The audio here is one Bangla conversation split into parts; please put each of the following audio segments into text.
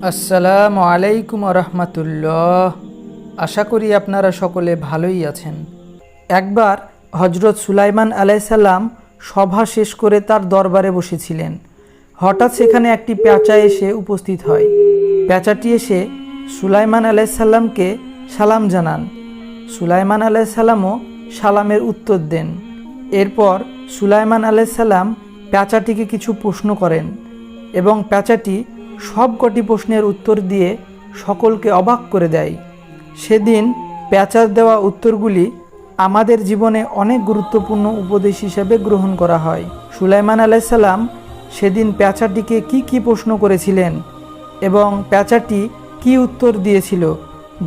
আসসালামু আলাইকুম রহমতুল্লাহ আশা করি আপনারা সকলে ভালোই আছেন। একবার হজরত সুলাইমান আলাইসাল্লাম সভা শেষ করে তার দরবারে বসেছিলেন। হঠাৎ সেখানে একটি পেঁচা এসে উপস্থিত হয়। পেঁচাটি এসে সুলাইমান আলাইসাল্লামকে সালাম জানান। সুলাইমান আলাইসাল্লামও সালামের উত্তর দেন। এরপর সুলাইমান আলাইসাল্লাম পেঁচাটিকে কিছু প্রশ্ন করেন এবং পেঁচাটি সব কটি প্রশ্নের উত্তর দিয়ে সকলকে অবাক করে দেয়। সেদিন পেঁচার দেওয়া উত্তরগুলি আমাদের জীবনে অনেক গুরুত্বপূর্ণ উপদেশ হিসেবে গ্রহণ করা হয়। সুলাইমান আলাইসাল্লাম সেদিন পেঁচাটিকে কি কি প্রশ্ন করেছিলেন এবং পেঁচাটি কি উত্তর দিয়েছিল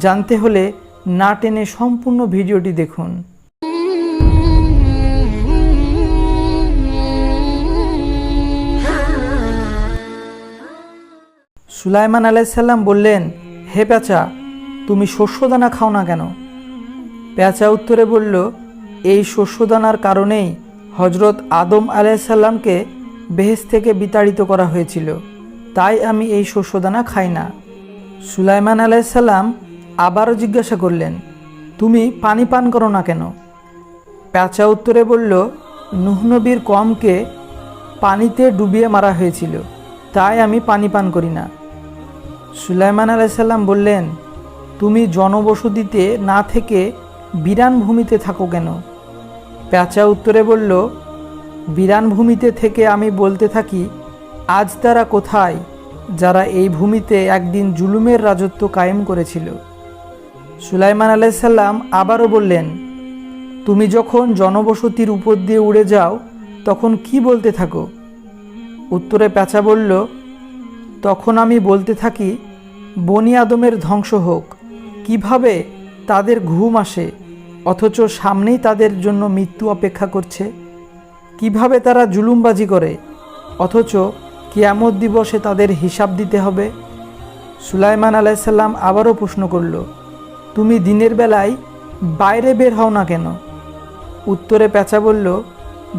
জানতে হলে না টেনে সম্পূর্ণ ভিডিওটি দেখুন। সুলাইমান আলাইসাল্লাম বললেন, হে পেঁচা, তুমি শস্যদানা খাও না কেন? পেঁচা উত্তরে বলল, এই শস্যদানার কারণেই হজরত আদম আলাইসাল্লামকে বেহেস থেকে বিতাড়িত করা হয়েছিল। তাই আমি এই শস্যদানা খাই না। সুলাইমান আলাইসাল্লাম আবারও জিজ্ঞাসা করলেন, তুমি পানি পান করো না কেন? পেঁচা উত্তরে বলল নুহনবীর কমকে পানিতে ডুবিয়ে মারা হয়েছিল, তাই আমি পানি পান করি না। সুলাইমান আলাইসাল্লাম বললেন, তুমি জনবসতিতে না থেকে বিরান ভূমিতে থাকো কেন? পেঁচা উত্তরে বলল, বিরান ভূমিতে থেকে আমি বলতে থাকি, আজ তারা কোথায় যারা এই ভূমিতে একদিন জুলুমের রাজত্ব কায়েম করেছিল? সুলাইমান আলাইসাল্লাম আবারও বললেন, তুমি যখন জনবসতির উপর দিয়ে উড়ে যাও, তখন কি বলতে থাকো? উত্তরে পেঁচা বলল তখন আমি বলতে থাকি, বনি আদমের ধ্বংস হোক, কীভাবে তাদের ঘুম আসে, অথচ সামনেই তাদের জন্য মৃত্যু অপেক্ষা করছে? কীভাবে তারা জুলুমবাজি করে, অথচ কিয়ামত দিবসে তাদের হিসাব দিতে হবে? সুলাইমান আলাইসাল্লাম আবারও প্রশ্ন করল, তুমি দিনের বেলায় বাইরে বের হও না কেন? উত্তরে পেঁচা বলল,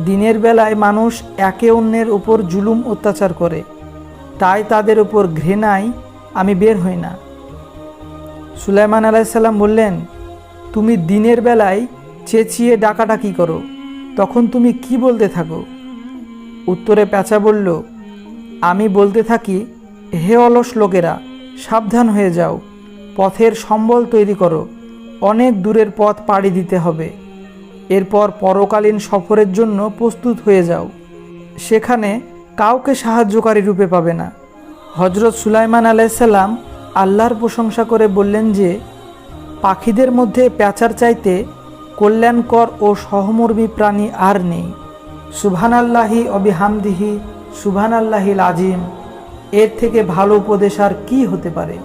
দিনের বেলায় মানুষ একে অন্যের উপর জুলুম অত্যাচার করে তাই তাদের উপর ঘৃণায় আমি বের হই না। সুলাইমান আলাইসাল্লাম বললেন, তুমি দিনের বেলায় চেঁচিয়ে ডাকাডাকি করো, তখন তুমি কি বলতে থাকো? উত্তরে প্যাঁচা বলল, আমি বলতে থাকি, হে অলস লোকেরা, সাবধান হয়ে যাও, পথের সম্বল তৈরি করো, অনেক দূরের পথ পাড়ি দিতে হবে। এরপর পরকালীন সফরের জন্য প্রস্তুত হয়ে যাও। সেখানে কাউকে সাহায্যকারী রূপে পাবে না। হজরত সুলাইমান আলাইসাল্লাম আল্লাহর প্রশংসা করে বললেন যে, পাখিদের মধ্যে প্যাঁচার চাইতে কল্যাণকর ও সহমর্মী প্রাণী আর নেই। সুভান আল্লাহি অবিহামদিহি সুভান আল্লাহিল আজিম এর থেকে ভালো উপদেশ আর কী হতে পারে?